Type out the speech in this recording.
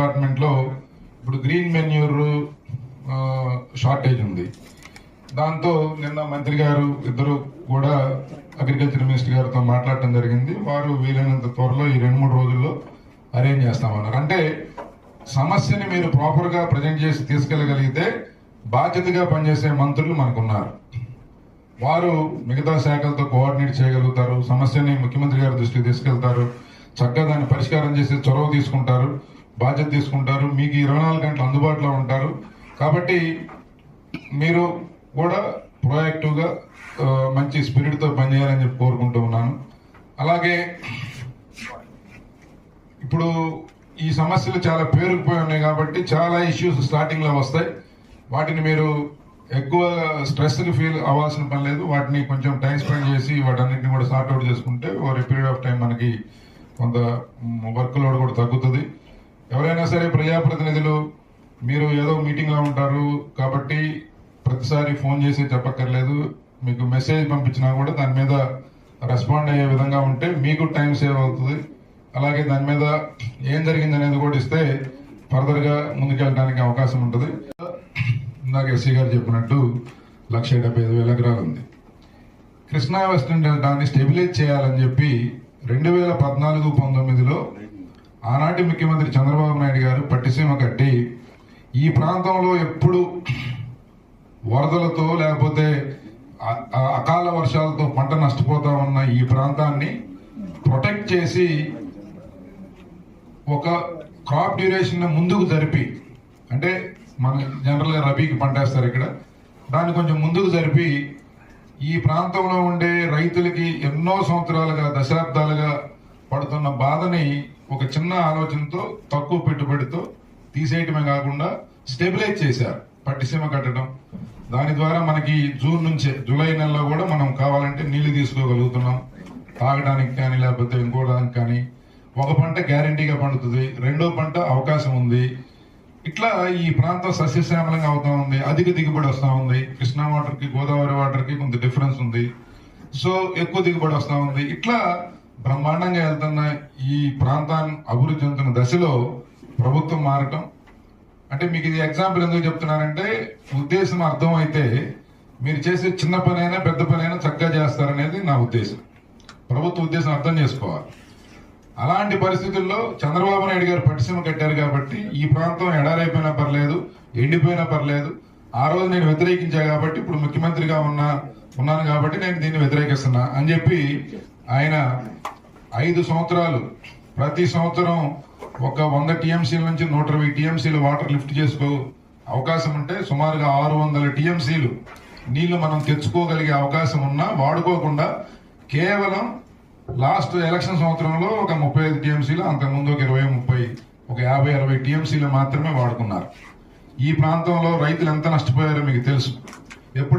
డిపార్ట్మెంట్లో ఇప్పుడు green manure shortage ఉంది. దాంతో నిన్న మంత్రి గారు ఇద్దరు కూడా అగ్రికల్చర్ మినిస్టర్ గారితో మాట్లాడటం జరిగింది. వారు వీలైనంత త్వరలో ఈ రెండు మూడు రోజుల్లో అరేంజ్ చేస్తామన్నారు. అంటే సమస్యని మీరు ప్రాపర్గా ప్రజెంట్ చేసి తీసుకెళ్ళగలిగితే బాధ్యతగా పనిచేసే మంత్రులు మనకున్నారు. వారు మిగతా శాఖలతో కోఆర్డినేట్ చేయగలుగుతారు. సమస్యని ముఖ్యమంత్రి గారి దృష్టికి తీసుకెళ్తారు. చక్కగా దాన్ని పరిష్కారం చేసి చొరవ తీసుకుంటారు. బాధ్యత తీసుకుంటారు మీకు ఇరవై నాలుగు గంటలు అందుబాటులో ఉంటారు. కాబట్టి మీరు కూడా ప్రొయాక్టివ్గా మంచి స్పిరిట్తో పనిచేయాలని చెప్పి కోరుకుంటూ ఉన్నాను. అలాగే ఇప్పుడు ఈ సమస్యలు చాలా పేరుకుపోయి ఉన్నాయి కాబట్టి చాలా ఇష్యూస్ స్టార్టింగ్లో వస్తాయి. వాటిని మీరు ఎక్కువ స్ట్రెస్కి ఫీల్ అవ్వాల్సిన పని లేదు. వాటిని కొంచెం టైం స్పెండ్ చేసి వాటన్నిటిని కూడా సార్ట్అవుట్ చేసుకుంటే ఓవర్ పీరియడ్ ఆఫ్ టైం మనకి కొంత వర్క్ లోడ్ కూడా తగ్గుతుంది. ఎవరైనా సరే ప్రజాప్రతినిధులు మీరు ఏదో మీటింగ్లో ఉంటారు కాబట్టి ప్రతిసారి ఫోన్ చేసి చెప్పక్కర్లేదు. మీకు మెసేజ్ పంపించినా కూడా దాని మీద రెస్పాండ్ అయ్యే విధంగా ఉంటే మీకు టైం సేవ్ అవుతుంది. అలాగే దాని మీద ఏం జరిగింది అనేది కూడా ఇస్తే ఫర్దర్గా ముందుకెళ్ళడానికి అవకాశం ఉంటుంది. ఇందాక ఎస్సీ గారు చెప్పినట్టు లక్ష డెబ్బై ఐదు వేల ఎకరాలు ఉంది. కృష్ణా వెస్టర్న్ డెల్టాని స్టెబిలైజ్ చేయాలని చెప్పి రెండు వేల పద్నాలుగు పంతొమ్మిదిలో ఆనాటి ముఖ్యమంత్రి చంద్రబాబు నాయుడు గారు పట్టిసీమ కట్టి ఈ ప్రాంతంలో ఎప్పుడు వరదలతో లేకపోతే అకాల వర్షాలతో పంట నష్టపోతా ఉన్న ఈ ప్రాంతాన్ని ప్రొటెక్ట్ చేసి ఒక క్రాప్ డ్యూరేషన్ ముందుకు జరిపి అంటే మన జనరల్గా రబీకి పంట వేస్తారు ఇక్కడ దాన్ని కొంచెం ముందుకు జరిపి ఈ ప్రాంతంలో ఉండే రైతులకి ఎన్నో సంవత్సరాలుగా దశాబ్దాలుగా పడుతున్న బాధని ఒక చిన్న ఆలోచనతో తక్కువ పెట్టుబడితో తీసేయటమే కాకుండా స్టెబిలైజ్ చేశారు పట్టిసీమ కట్టడం. దాని ద్వారా మనకి జూన్ నుంచే జూలై నెలలో కూడా మనం కావాలంటే నీళ్ళు తీసుకోగలుగుతున్నాం. తాగడానికి కానీ లేకపోతే ఇంకోడానికి కానీ. ఒక పంట గ్యారంటీగా పండుతుంది రెండో పంట అవకాశం ఉంది. ఇట్లా ఈ ప్రాంతం సస్యశ్యామలంగా అవుతా ఉంది అధిక దిగుబడి వస్తూ ఉంది. కృష్ణా వాటర్కి గోదావరి వాటర్కి కొంత డిఫరెన్స్ ఉంది. సో ఎక్కువ దిగుబడి వస్తూ ఉంది. ఇట్లా బ్రహ్మాండంగా వెళ్తున్న ఈ ప్రాంతాన్ని అభివృద్ధి చెందుతున్న దశలో ప్రభుత్వం మారటం. అంటే మీకు ఇది ఎగ్జాంపుల్ ఎందుకు చెప్తున్నానంటే ఉద్దేశం అర్థం అయితే మీరు చేసే చిన్న పని అయినా పెద్ద పని అయినా చక్కగా చేస్తారనేది నా ఉద్దేశం. ప్రభుత్వ ఉద్దేశం అర్థం చేసుకోవాలి. అలాంటి పరిస్థితుల్లో చంద్రబాబు నాయుడు గారు పట్టిసీమ కట్టారు కాబట్టి ఈ ప్రాంతం ఎడారైపోయినా పర్లేదు ఎండిపోయినా పర్లేదు. ఆ రోజు నేను వ్యతిరేకించా కాబట్టి ఇప్పుడు ముఖ్యమంత్రిగా ఉన్నా ఉన్నాను కాబట్టి నేను దీన్ని వ్యతిరేకిస్తున్నా అని చెప్పి ఆయన ఐదు సంవత్సరాలు. ప్రతి సంవత్సరం ఒక వంద టీఎంసీల నుంచి నూట ఇరవై టీఎంసీలు వాటర్ లిఫ్ట్ చేసుకో అవకాశం ఉంటే సుమారుగా ఆరు వందల టీఎంసీలు నీళ్ళు మనం తెచ్చుకోగలిగే అవకాశం ఉన్నా వాడుకోకుండా కేవలం లాస్ట్ ఎలక్షన్ సంవత్సరంలో ఒక ముప్పై ఐదు టీఎంసీలు అంతకుముందు ఒక ఇరవై ముప్పై ఒక యాభై అరవై టీఎంసీలు మాత్రమే వాడుకున్నారు. ఈ ప్రాంతంలో రైతులు ఎంత నష్టపోయారో మీకు తెలుసు. ఎప్పుడు